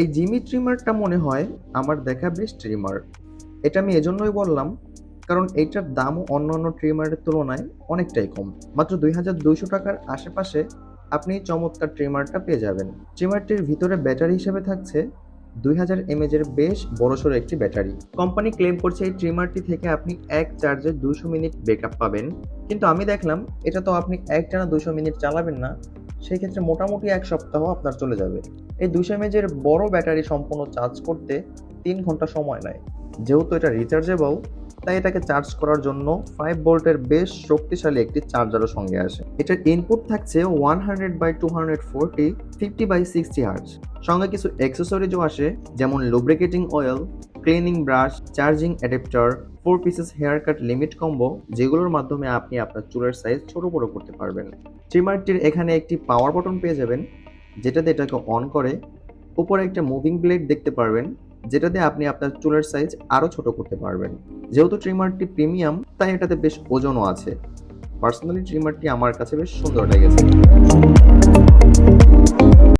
এই জিমি ট্রিমারটা মনে হয় আমার দেখা বেস্ট ট্রিমার। এটা আমি এজন্যই বললাম, কারণ এইটার দামও অন্য অন্য ট্রিমারের তুলনায় অনেকটাই কম। মাত্র দুই হাজার দুইশো টাকার আশেপাশে আপনি চমৎকার ট্রিমারটা পেয়ে যাবেন। ট্রিমারটির ভিতরে ব্যাটারি হিসেবে থাকছে দুই হাজার এমএজের বেশ বড়সড় একটি ব্যাটারি। কোম্পানি ক্লেম করছে এই ট্রিমারটি থেকে আপনি এক চার্জে দুশো মিনিট ব্যাকআপ পাবেন। কিন্তু আমি দেখলাম, এটা তো আপনি এক টানা দুশো মিনিট চালাবেন না সেই ক্ষেত্রে মোটামুটি এক সপ্তাহ আপনার চলে যাবে। এই দুশো এমএজের বড় ব্যাটারি সম্পূর্ণ চার্জ করতে তিন ঘণ্টা সময় নেয়। যেহেতু এটা রিচার্জেবল তাই এটাকে চার্জ করার জন্য ফাইভ ভোল্টের বেশ শক্তিশালী একটি চার্জারও সঙ্গে আসে। এটার ইনপুট থাকছে one hundred by two hundred forty fifty by sixty hertz সঙ্গে কিছু অ্যাক্সেসরিজও আসে, যেমন lubricating oil cleaning brush charging adapter four pieces haircut limit combo যেগুলোর মাধ্যমে আপনি আপনার চুলের সাইজ ছোট বড় করতে পারবেন। ট্রিমারটির এখানে একটি পাওয়ার বটন পেয়ে যাবেন, যেটাতে এটাকে অন করে উপরে একটা মুভিং ব্লেড দেখতে পারবেন, যেটাতে আপনি আপনার চুলের সাইজ আরও ছোট করতে পারবেন। যেহেতু ট্রিমারটি প্রিমিয়াম তাই এটাতে বেশ ওজনও আছে। পার্সোনালি ট্রিমারটি আমার কাছে বেশ সুন্দর লেগেছে।